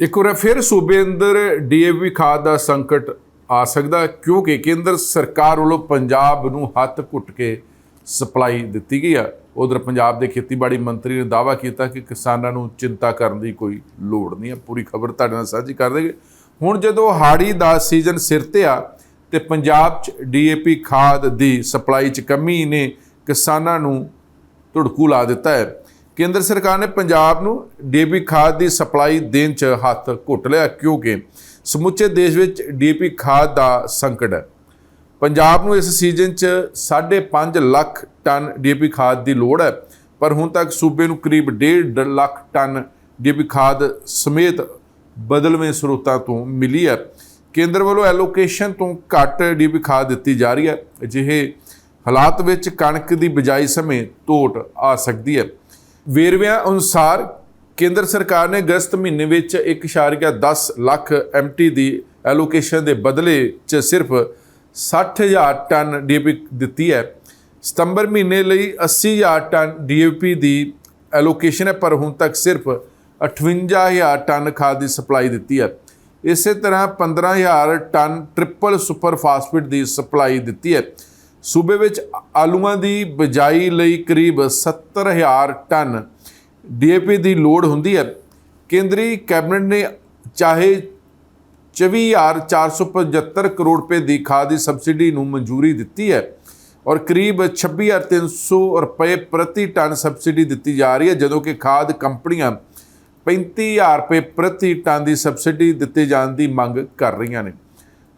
ਇੱਕ ਵਾਰ ਫਿਰ ਸੂਬੇ ਅੰਦਰ ਡੀਏਪੀ ਖਾਦ ਦਾ ਸੰਕਟ ਆ ਸਕਦਾ ਕਿਉਂਕਿ ਕੇਂਦਰ ਸਰਕਾਰ ਵੱਲੋਂ ਪੰਜਾਬ ਨੂੰ ਹੱਥ ਘੁੱਟ ਕੇ ਸਪਲਾਈ ਦਿੱਤੀ ਗਈ ਆ। ਉਧਰ ਪੰਜਾਬ ਦੇ ਖੇਤੀਬਾੜੀ ਮੰਤਰੀ ਨੇ ਦਾਅਵਾ ਕੀਤਾ ਕਿ ਕਿਸਾਨਾਂ ਨੂੰ ਚਿੰਤਾ ਕਰਨ ਦੀ ਕੋਈ ਲੋੜ ਨਹੀਂ ਹੈ ਪੂਰੀ ਖਬਰ ਤੁਹਾਡੇ ਨਾਲ ਸਾਂਝੀ ਕਰ ਦੇਗੇ ਹੁਣ ਜਦੋਂ ਹਾੜੀ ਦਾ ਸੀਜ਼ਨ ਸਿਰ ਤੇ ਆ ਤੇ ਪੰਜਾਬ 'ਚ ਡੀਏਪੀ ਖਾਦ ਦੀ ਸਪਲਾਈ 'ਚ ਕਮੀ ਨੇ ਕਿਸਾਨਾਂ ਨੂੰ ਧੁੜਕੂ ਲਾ ਦਿੱਤਾ ਹੈ ਕੇਂਦਰ ਸਰਕਾਰ ਨੇ ਪੰਜਾਬ ਨੂੰ ਡੀਏਪੀ ਖਾਦ ਦੀ ਸਪਲਾਈ ਦੇਣ 'ਚ ਹੱਥ ਘੁੱਟ ਲਿਆ, ਕਿਉਂਕਿ ਸਮੁੱਚੇ ਦੇਸ਼ ਵਿੱਚ ਡੀਏਪੀ ਖਾਦ ਦਾ ਸੰਕਟ ਹੈ। ਪੰਜਾਬ ਨੂੰ ਇਸ ਸੀਜ਼ਨ 'ਚ 5.5 ਲੱਖ ਟਨ ਡੀਏਪੀ ਖਾਦ ਦੀ ਲੋੜ ਹੈ, ਪਰ ਹੁਣ ਤੱਕ ਸੂਬੇ ਨੂੰ ਕਰੀਬ 1.5 ਲੱਖ ਟਨ ਡੀਏਪੀ ਖਾਦ ਸਮੇਤ ਬਦਲਵੇਂ ਸਰੋਤਾਂ ਤੋਂ ਮਿਲੀ ਹੈ। ਕੇਂਦਰ ਵੱਲੋਂ ਐਲੋਕੇਸ਼ਨ ਤੋਂ ਘੱਟ ਡੀਏਪੀ ਖਾਦ ਦਿੱਤੀ ਜਾ ਰਹੀ ਹੈ, ਅਜਿਹੇ ਹਾਲਾਤ ਵਿੱਚ ਕਣਕ ਦੀ ਬਿਜਾਈ ਸਮੇਂ ਤੋਟ ਆ ਸਕਦੀ ਹੈ। ਵੇਰਵਿਆਂ ਅਨੁਸਾਰ ਕੇਂਦਰ ਸਰਕਾਰ ਨੇ ਅਗਸਤ ਮਹੀਨੇ ਵਿੱਚ 1.10 ਲੱਖ ਐਮਟੀ ਦੀ ਐਲੋਕੇਸ਼ਨ ਦੇ ਬਦਲੇ 'ਚ ਸਿਰਫ 60000 ਟਨ ਡੀਏਪੀ ਦਿੱਤੀ ਹੈ। ਸਤੰਬਰ ਮਹੀਨੇ ਲਈ 80000 ਟਨ ਡੀਏਪੀ ਦੀ ਐਲੋਕੇਸ਼ਨ ਹੈ, ਪਰ ਹੁਣ ਤੱਕ ਸਿਰਫ 58000 ਟਨ ਖਾਦ ਦੀ ਸਪਲਾਈ ਦਿੱਤੀ ਹੈ। ਇਸੇ ਤਰ੍ਹਾਂ 15000 ਟਨ ਟ੍ਰਿਪਲ ਸੁਪਰ ਫਾਸਫੇਟ ਦੀ ਸਪਲਾਈ ਦਿੱਤੀ ਹੈ। ਸੂਬੇ ਵਿੱਚ ਆਲੂਆਂ ਦੀ ਬਿਜਾਈ ਲਈ ਕਰੀਬ 70000 ਟਨ ਡੀਏਪੀ ਦੀ ਲੋੜ ਹੁੰਦੀ ਹੈ। ਕੇਂਦਰੀ ਕੈਬਨਿਟ ਨੇ ਚਾਹੇ 24475 ਕਰੋੜ ਰੁਪਏ ਦੀ ਖਾਦ ਦੀ ਸਬਸਿਡੀ ਨੂੰ ਮਨਜ਼ੂਰੀ ਦਿੱਤੀ ਹੈ ਔਰ ਕਰੀਬ 26300 ਰੁਪਏ ਪ੍ਰਤੀ ਟਨ ਸਬਸਿਡੀ ਦਿੱਤੀ ਜਾ ਰਹੀ ਹੈ, ਜਦੋਂ ਕਿ ਖਾਦ ਕੰਪਨੀਆਂ 35000 ਰੁਪਏ ਪ੍ਰਤੀ ਟਨ ਦੀ ਸਬਸਿਡੀ ਦਿੱਤੇ ਜਾਣ ਦੀ ਮੰਗ ਕਰ ਰਹੀਆਂ ਨੇ।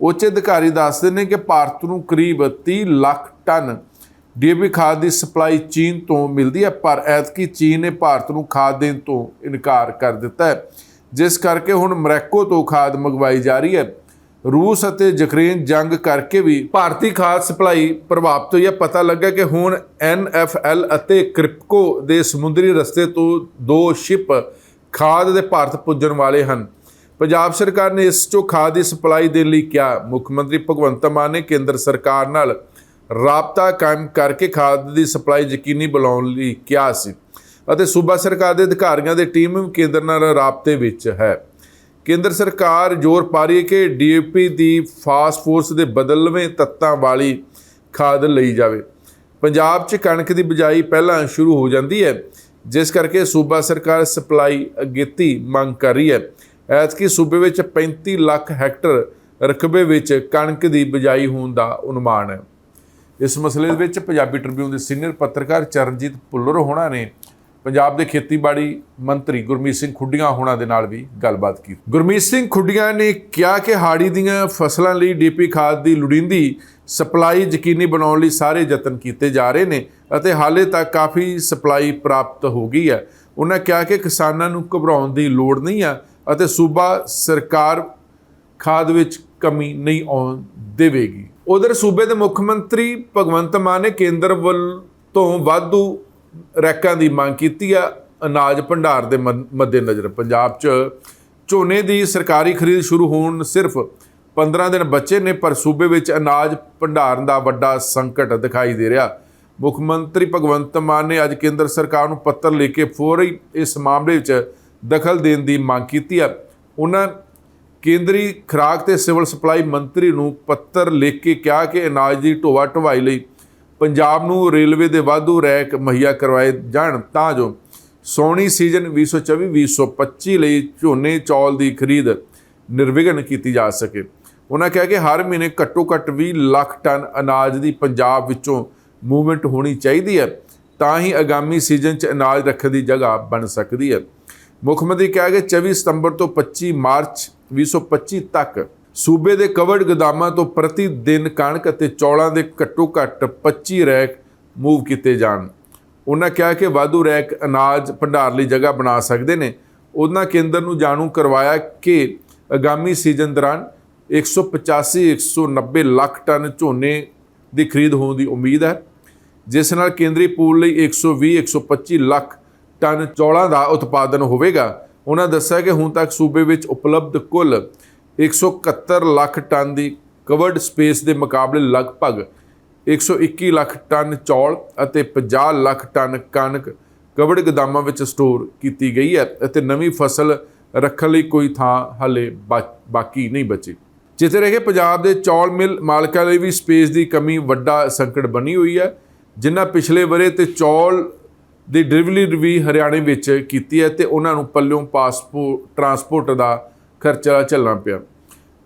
ਉੱਚ ਅਧਿਕਾਰੀ ਦੱਸਦੇ ਨੇ ਕਿ ਭਾਰਤ ਨੂੰ ਕਰੀਬ 30 ਲੱਖ ਟਨ ਡੀਏਪੀ ਖਾਦ ਦੀ ਸਪਲਾਈ ਚੀਨ ਤੋਂ ਮਿਲਦੀ ਹੈ, ਪਰ ਐਤਕੀ ਚੀਨ ਨੇ ਭਾਰਤ ਨੂੰ ਖਾਦ ਦੇਣ ਤੋਂ ਇਨਕਾਰ ਕਰ ਦਿੱਤਾ ਹੈ। ਜਿਸ ਕਰਕੇ ਹੁਣ ਮਰੈਕੋ ਤੋਂ ਖਾਦ ਮੰਗਵਾਈ ਜਾ ਰਹੀ ਹੈ। ਰੂਸ ਅਤੇ ਯੂਕਰੇਨ ਜੰਗ ਕਰਕੇ ਵੀ ਭਾਰਤੀ ਖਾਦ ਸਪਲਾਈ ਪ੍ਰਭਾਵਿਤ ਹੋਈ ਹੈ। ਪਤਾ ਲੱਗਾ ਕਿ ਹੁਣ ਐਨਐਫਐਲ ਅਤੇ ਕ੍ਰਿਪਕੋ ਦੇ ਸਮੁੰਦਰੀ ਰਸਤੇ ਤੋਂ ਦੋ ਸ਼ਿਪ ਖਾਦ ਦੇ ਭਾਰਤ ਪੁੱਜਣ ਵਾਲੇ ਹਨ। ਪੰਜਾਬ ਸਰਕਾਰ ਨੇ ਇਸ ਚੋਂ ਖਾਦ ਦੀ ਸਪਲਾਈ ਦੇਣ ਲਈ ਕਿਹਾ। ਮੁੱਖ ਮੰਤਰੀ ਭਗਵੰਤ ਮਾਨ ਨੇ ਕੇਂਦਰ ਸਰਕਾਰ ਨਾਲ ਰਾਬਤਾ ਕਾਇਮ ਕਰਕੇ ਖਾਦ ਦੀ ਸਪਲਾਈ ਯਕੀਨੀ ਬਣਾਉਣ ਲਈ ਕਿਹਾ ਸੀ ਅਤੇ ਸੂਬਾ ਸਰਕਾਰ ਦੇ ਅਧਿਕਾਰੀਆਂ ਦੀ ਟੀਮ ਵੀ ਕੇਂਦਰ ਨਾਲ ਰਾਬਤੇ ਵਿੱਚ ਹੈ। ਕੇਂਦਰ ਸਰਕਾਰ ਜ਼ੋਰ ਪਾ ਰਹੀ ਹੈ ਕਿ ਡੀਏਪੀ ਦੀ ਫਾਸਫੋਰਸ ਦੇ ਬਦਲਵੇਂ ਤੱਤਾਂ ਵਾਲੀ ਖਾਦ ਲਈ ਜਾਵੇ। ਪੰਜਾਬ 'ਚ ਕਣਕ ਦੀ ਬਿਜਾਈ ਪਹਿਲਾਂ ਸ਼ੁਰੂ ਹੋ ਜਾਂਦੀ ਹੈ, ਜਿਸ ਕਰਕੇ ਸੂਬਾ ਸਰਕਾਰ ਸਪਲਾਈ ਅਗੇਤੀ ਮੰਗ ਕਰ ਰਹੀ ਹੈ। ਐਤਕੀ ਸੂਬੇ ਵਿੱਚ 35 ਲੱਖ ਹੈਕਟਰ ਰਕਬੇ ਵਿੱਚ ਕਣਕ ਦੀ ਬਿਜਾਈ ਹੋਣ ਦਾ ਅਨੁਮਾਨ ਹੈ। ਇਸ ਮਸਲੇ ਵਿੱਚ ਪੰਜਾਬੀ ਟ੍ਰਿਬਿਊਨ ਦੇ ਸੀਨੀਅਰ ਪੱਤਰਕਾਰ ਚਰਨਜੀਤ ਭੁੱਲਰ ਹੋਣਾ ਨੇ ਪੰਜਾਬ ਦੇ ਖੇਤੀਬਾੜੀ ਮੰਤਰੀ ਗੁਰਮੀਤ ਸਿੰਘ ਖੁੱਡੀਆਂ ਹੋਣਾ ਦੇ ਨਾਲ ਵੀ ਗੱਲਬਾਤ ਕੀਤੀ। ਗੁਰਮੀਤ ਸਿੰਘ ਖੁੱਡੀਆਂ ਨੇ ਕਿਹਾ ਕਿ ਹਾੜੀ ਦੀਆਂ ਫਸਲਾਂ ਲਈ ਡੀਪੀ ਖਾਦ ਦੀ ਲੋੜੀਂਦੀ ਸਪਲਾਈ ਯਕੀਨੀ ਬਣਾਉਣ ਲਈ ਸਾਰੇ ਯਤਨ ਕੀਤੇ ਜਾ ਰਹੇ ਨੇ ਅਤੇ ਹਾਲੇ ਤੱਕ ਕਾਫੀ ਸਪਲਾਈ ਪ੍ਰਾਪਤ ਹੋ ਗਈ ਹੈ। ਉਹਨਾਂ ਕਿਹਾ ਕਿ ਕਿਸਾਨਾਂ ਨੂੰ ਘਬਰਾਉਣ ਦੀ ਲੋੜ ਨਹੀਂ ਆ ਅਤੇ ਸੂਬਾ ਸਰਕਾਰ ਖਾਦ ਵਿੱਚ ਕਮੀ ਨਹੀਂ ਆਉਣ ਦੇਵੇਗੀ। ਉਧਰ ਸੂਬੇ ਦੇ ਮੁੱਖ ਮੰਤਰੀ ਭਗਵੰਤ ਮਾਨ ਨੇ ਕੇਂਦਰ ਵੱਲ ਤੋਂ ਵਾਧੂ ਰੈਕਾਂ ਦੀ ਮੰਗ ਕੀਤੀ ਆ। ਅਨਾਜ ਭੰਡਾਰ ਦੇ ਮੱਦ- ਮੱਦੇਨਜ਼ਰ, ਪੰਜਾਬ 'ਚ ਝੋਨੇ ਦੀ ਸਰਕਾਰੀ ਖਰੀਦ ਸ਼ੁਰੂ ਹੋਣ ਸਿਰਫ 15 ਦਿਨ ਬਚੇ ਨੇ, ਪਰ ਸੂਬੇ ਵਿੱਚ ਅਨਾਜ ਭੰਡਾਰਨ ਦਾ ਵੱਡਾ ਸੰਕਟ ਦਿਖਾਈ ਦੇ ਰਿਹਾ। ਮੁੱਖ ਮੰਤਰੀ ਭਗਵੰਤ ਮਾਨ ਨੇ ਅੱਜ ਕੇਂਦਰ ਸਰਕਾਰ ਨੂੰ ਪੱਤਰ ਲਿਖ ਕੇ ਫੌਰੀ ਇਸ ਮਾਮਲੇ ਵਿੱਚ ਦਖਲ ਦੇਣ ਦੀ ਮੰਗ ਕੀਤੀ ਹੈ ਉਹਨਾਂ ਕੇਂਦਰੀ ਖੁਰਾਕ ਤੇ ਸਿਵਲ ਸਪਲਾਈ ਮੰਤਰੀ ਨੂੰ ਪੱਤਰ ਲਿਖ ਕੇ ਕਿਹਾ ਕਿ ਅਨਾਜ ਦੀ ਢੋਆ ਢਵਾਈ ਲਈ ਪੰਜਾਬ ਨੂੰ ਰੇਲਵੇ ਦੇ ਵਾਧੂ ਰੈਕ ਮੁਹੱਈਆ ਕਰਵਾਏ ਜਾਣ ਤਾਂ ਜੋ ਸੋਣੀ ਸੀਜ਼ਨ 2024-2025 ਲਈ ਝੋਨੇ, ਚੌਲ ਦੀ ਖਰੀਦ ਨਿਰਵਿਘਨ ਕੀਤੀ ਜਾ ਸਕੇ। ਉਹਨਾਂ ਕਿਹਾ ਕਿ ਹਰ ਮਹੀਨੇ ਘੱਟੋ ਘੱਟ 20 ਲੱਖ ਟਨ ਅਨਾਜ ਦੀ ਪੰਜਾਬ ਵਿੱਚੋਂ ਮੂਵਮੈਂਟ ਹੋਣੀ ਚਾਹੀਦੀ ਹੈ, ਤਾਂ ਹੀ ਆਗਾਮੀ ਸੀਜ਼ਨ 'ਚ ਅਨਾਜ ਰੱਖਣ ਦੀ ਜਗ੍ਹਾ ਬਣ ਸਕਦੀ ਹੈ। ਮੁੱਖ ਮੰਤਰੀ ਕਿਹਾ ਕਿ 24 ਸਤੰਬਰ ਤੋਂ 25 ਮਾਰਚ 2025 ਤੱਕ ਸੂਬੇ ਦੇ ਕਵਰਡ ਗੋਦਾਮਾਂ ਤੋਂ ਪ੍ਰਤੀ ਦਿਨ ਕਣਕ ਅਤੇ ਚੌਲਾਂ ਦੇ ਘੱਟੋ ਘੱਟ 25 ਰੈਕ ਮੂਵ ਕੀਤੇ ਜਾਣ। ਉਹਨਾਂ ਕਿਹਾ ਕਿ ਵਾਧੂ ਰੈਕ ਅਨਾਜ ਭੰਡਾਰ ਲਈ ਜਗ੍ਹਾ ਬਣਾ ਸਕਦੇ ਨੇ। ਉਹਨਾਂ ਕੇਂਦਰ ਨੂੰ ਜਾਣੂ ਕਰਵਾਇਆ ਕਿ ਆਗਾਮੀ ਸੀਜ਼ਨ ਦੌਰਾਨ 185 190 ਲੱਖ ਟਨ ਝੋਨੇ ਦੀ ਖਰੀਦ ਹੋਣ ਦੀ ਉਮੀਦ ਹੈ, ਜਿਸ ਨਾਲ ਕੇਂਦਰੀ ਪੂਲ ਲਈ 120 125 ਲੱਖ ਟਨ ਚੌਲਾਂ ਦਾ ਉਤਪਾਦਨ ਹੋਵੇਗਾ। ਉਹਨਾਂ ਦੱਸਿਆ ਕਿ ਹੁਣ ਤੱਕ ਸੂਬੇ ਵਿੱਚ ਉਪਲਬਧ ਕੁੱਲ 171 ਲੱਖ ਟਨ ਦੀ ਕਵਰਡ ਸਪੇਸ ਦੇ ਮੁਕਾਬਲੇ ਲਗਭਗ 121 ਲੱਖ ਟਨ ਚੌਲ ਅਤੇ 50 ਲੱਖ ਟਨ ਕਣਕ ਕਵਰਡ ਗਦਾਮਾਂ ਵਿੱਚ ਸਟੋਰ ਕੀਤੀ ਗਈ ਹੈ ਅਤੇ ਨਵੀਂ ਫਸਲ ਰੱਖਣ ਲਈ ਕੋਈ ਥਾਂ ਹਾਲੇ ਬਾ- ਬਾਕੀ ਨਹੀਂ ਬਚੀ। ਜਿੱਥੇ ਰਹਿ ਕੇ ਪੰਜਾਬ ਦੇ ਚੌਲ ਮਿਲ ਮਾਲਕਾਂ ਲਈ ਵੀ ਸਪੇਸ ਦੀ ਕਮੀ ਵੱਡਾ ਸੰਕਟ ਬਣੀ ਹੋਈ ਹੈ। ਜਿਨ੍ਹਾਂ ਪਿਛਲੇ ਵਰੇ ਤੇ ਚੌਲ ਦੀ ਡਿਲੀਵਰੀ ਵੀ ਹਰਿਆਣੇ ਵਿੱਚ ਕੀਤੀ ਹੈ ਤੇ ਉਹਨਾਂ ਨੂੰ ਪੱਲਿਓਂ ਪਾਸਪੋਰਟ ਟਰਾਂਸਪੋਰਟ ਦਾ ਖਰਚਾ ਝੱਲਣਾ ਪਿਆ।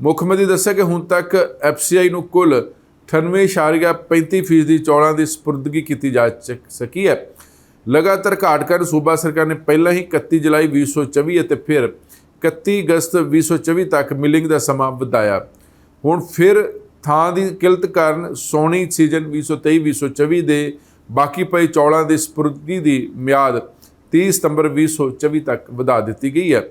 ਮੁੱਖ ਮੰਤਰੀ ਦੱਸਿਆ ਕਿ ਹੁਣ ਤੱਕ ਐਫਸੀਆਈ ਨੂੰ ਕੁੱਲ 98.35% ਦੀ ਚੌਲਾਂ ਦੀ ਸਪੁਰਦਗੀ ਕੀਤੀ ਜਾ ਚ- ਸਕੀ ਹੈ। ਲਗਾਤਾਰ ਘਾਟ ਕਾਰਨ ਸੂਬਾ ਸਰਕਾਰ ਨੇ ਪਹਿਲਾਂ ਹੀ 31 ਜੁਲਾਈ 2024 ਅਤੇ ਫਿਰ 31 ਅਗਸਤ 2024 ਤੱਕ ਮਿਲਿੰਗ ਦਾ ਸਮਾਂ ਵਧਾਇਆ। ਹੁਣ ਫਿਰ ਥਾਂ ਦੀ ਕਿਲਤ ਕਾਰਨ ਸੋਣੀ ਸੀਜ਼ਨ 2023-2024 ਦੇ ਬਾਕੀ ਪਏ ਚੌਲਾਂ ਦੀ ਸਪੁਰਦਗੀ ਦੀ ਮਿਆਦ 30 ਸਤੰਬਰ 2024 ਤੱਕ ਵਧਾ ਦਿੱਤੀ ਗਈ ਹੈ।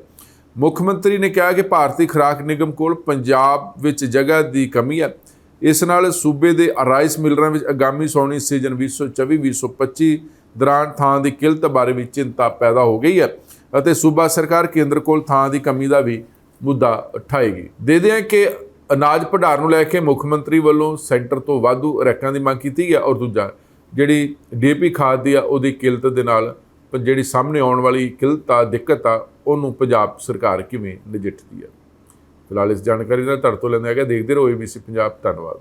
ਮੁੱਖ ਮੰਤਰੀ ਨੇ ਕਿਹਾ ਕਿ ਭਾਰਤੀ ਖੁਰਾਕ ਨਿਗਮ ਕੋਲ ਪੰਜਾਬ ਵਿੱਚ ਜਗ੍ਹਾ ਦੀ ਕਮੀ ਹੈ। ਇਸ ਨਾਲ ਸੂਬੇ ਦੇ ਰਾਈਸ ਮਿਲਰਾਂ ਵਿੱਚ ਆਗਾਮੀ ਸੌਣੀ ਸੀਜ਼ਨ 2024-2025 ਦੌਰਾਨ ਥਾਂ ਦੀ ਕਿਲਤ ਬਾਰੇ ਵੀ ਚਿੰਤਾ ਪੈਦਾ ਹੋ ਗਈ ਹੈ ਅਤੇ ਸੂਬਾ ਸਰਕਾਰ ਕੇਂਦਰ ਕੋਲ ਥਾਂ ਦੀ ਕਮੀ ਦਾ ਵੀ ਮੁੱਦਾ ਉਠਾਏਗੀ। ਦੇ ਦਿਆਂ ਕਿ ਅਨਾਜ ਭੰਡਾਰ ਨੂੰ ਲੈ ਕੇ ਮੁੱਖ ਮੰਤਰੀ ਵੱਲੋਂ ਸੈਂਟਰ ਤੋਂ ਵਾਧੂ ਰੈਕਾਂ ਦੀ ਮੰਗ ਕੀਤੀ ਹੈ ਔਰ ਦੂਜਾ ਜਿਹੜੀ ਡੀਏਪੀ ਖਾਦ ਦੀ ਆ, ਉਹਦੀ ਕਿਲਤ ਦੇ ਨਾਲ ਪ- ਜਿਹੜੀ ਸਾਹਮਣੇ ਆਉਣ ਵਾਲੀ ਕਿਲਤ ਆ, ਦਿੱਕਤ ਆ, ਉਹਨੂੰ ਪੰਜਾਬ ਸਰਕਾਰ ਕਿਵੇਂ ਨਜਿੱਠਦੀ ਆ? ਫਿਲਹਾਲ ਇਸ ਜਾਣਕਾਰੀ ਨਾਲ ਤੁਹਾਡੇ ਤੋਂ ਲੈਂਦੇ ਆ ਗਿਆ ਦੇਖਦੇ ਰਹੋ ਏਬੀਸੀ ਪੰਜਾਬ। ਧੰਨਵਾਦ।